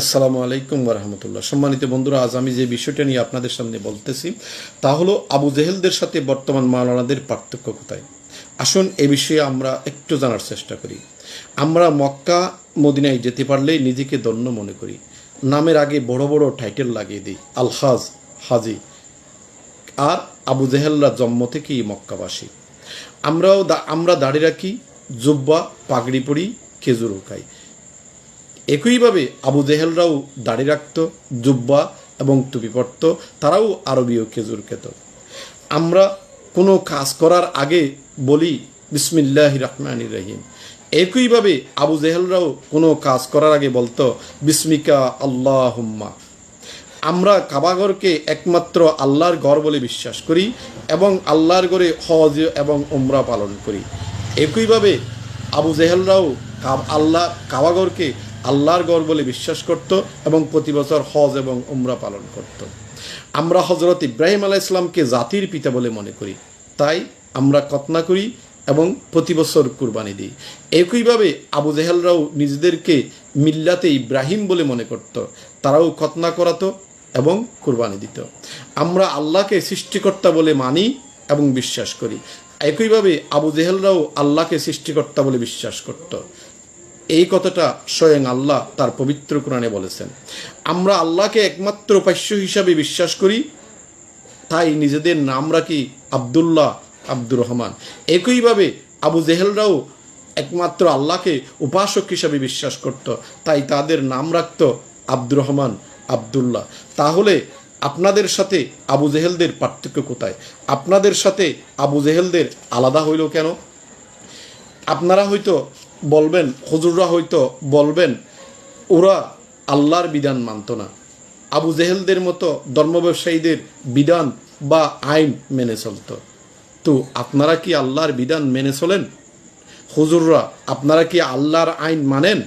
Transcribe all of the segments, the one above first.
আসসালামু আলাইকুম রহমতুল্লাহ। সম্মানিত বন্ধুরা, আজ আমি যে বিষয়টা নিয়ে আপনাদের সামনে বলতেছি, তা হলো আবু জেহেলদের সাথে বর্তমান মাওলানাদের পার্থক্য কোথায়? আসুন এ বিষয়ে আমরা একটু জানার চেষ্টা করি। আমরা মক্কা, মদিনায় যেতে পারলেই নিজেকে দন্য মনে করি। নামের আগে বড় বড় টাইটেল লাগিয়ে দিই, আলহাজ, হাজি। আর আবু জেহেলরা জন্ম থেকেই মক্কাবাসী। আমরাও আমরা দাঁড়িয়ে রাখি, জুব্বা, পাগড়ি পরি খেজুরও খাই। একইভাবে আবু জেহেলরাও দাড়ি রাখত, জুব্বা এবং টুপি পরত, তারাও আরবীয় খেজুর খেত। আমরা কোনো কাজ করার আগে বলি, বিসমিল্লাহ রহমান রহিম। একইভাবে আবু জেহেলরাও কোনো কাজ করার আগে বলতো, বিস্মিকা আল্লাহ হুম্মা আমরা কাবাগরকে একমাত্র আল্লাহর ঘর বলে বিশ্বাস করি এবং আল্লাহর ঘরে হজ এবং উমরা পালন করি। একইভাবে আবু জেহেলরাও আল্লাহ কাবাগরকে আল্লাহর গড় বলে বিশ্বাস করত এবং প্রতি বছর হজ এবং উমরা পালন করত। আমরা হজরত ইব্রাহিম আলাহ ইসলামকে জাতির পিতা বলে মনে করি। তাই আমরা কতনা করি এবং প্রতি বছর কুরবানি দিই। একইভাবে আবু জেহেলরাও নিজেদেরকে মিল্লাতে ইব্রাহিম বলে মনে করত। তারাও খতনা করাতো এবং কুরবানি দিত। আমরা আল্লাহকে সৃষ্টিকর্তা বলে মানি এবং বিশ্বাস করি। একইভাবে আবু জেহেলরাও আল্লাহকে সৃষ্টিকর্তা বলে বিশ্বাস করত। এই কথাটা স্বয়ং আল্লাহ তার পবিত্র কোরআনে বলেছেন। আমরা আল্লাহকে একমাত্র উপাস্য হিসাবে বিশ্বাস করি, তাই নিজেদের নাম রাখি আবদুল্লাহ আব্দুর রহমান। একইভাবে আবু জেহেলরাও একমাত্র আল্লাহকে উপাসক হিসাবে বিশ্বাস করত, তাই তাদের নাম রাখত আব্দুর রহমান আবদুল্লাহ। তাহলে আপনাদের সাথে আবু জেহেলদের পার্থক্য কোথায়? আপনাদের সাথে আবু জেহেলদের আলাদা হইল কেন? আপনারা হয়তো বলবেন, হুজুররা হয়তো বলবেন, ওরা আল্লাহর বিধান মানত না। আবু জেহেলদের মতো ধর্ম ব্যবসায়ীদের বিধান বা আইন মেনে চলত। তো আপনারা কি আল্লাহর বিধান মেনে চলেন? হুজুররা, আপনারা কি আল্লাহর আইন মানেন?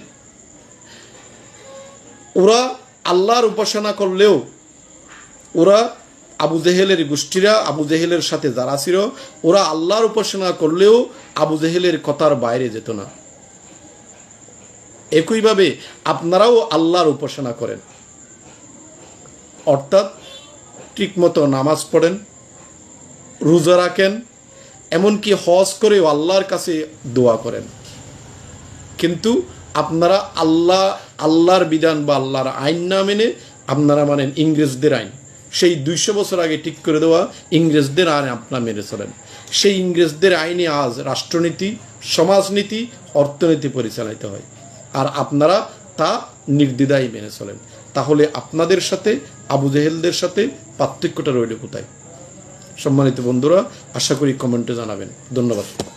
ওরা আল্লাহর উপাসনা করলেও ওরা আবু জেহেলের গোষ্ঠীরা, আবু জেহেলের সাথে যারা ছিল, ওরা আল্লাহর উপাসনা করলেও আবু জেহেলের কথার বাইরে যেত না। একইভাবে আপনারাও আল্লাহর উপাসনা করেন। অর্থাৎ ঠিকমতো নামাজ পড়েন, রোজা রাখেন, এমনকি হজ করেও আল্লাহর কাছে দোয়া করেন। কিন্তু আপনারা আল্লাহ, আল্লাহর বিধান বা আল্লাহর আইন না মেনে আপনারা মানেন ইংরেজদের আইন। সেই দুইশো বছর আগে ঠিক করে দেওয়া ইংরেজদের আইন আপনারা মেনে চলেন। সেই ইংরেজদের আইনে আজ রাষ্ট্রনীতি, সমাজনীতি, অর্থনীতি পরিচালিত হয়। আর আপনারা তা নির্দ্বিধায় মেনে চলেন। তাহলে আপনাদের সাথে, আবু জেহেলদের সাথে পার্থক্যটা রইল কোথায়? সম্মানিত বন্ধুরা, আশা করি কমেন্টে জানাবেন। ধন্যবাদ।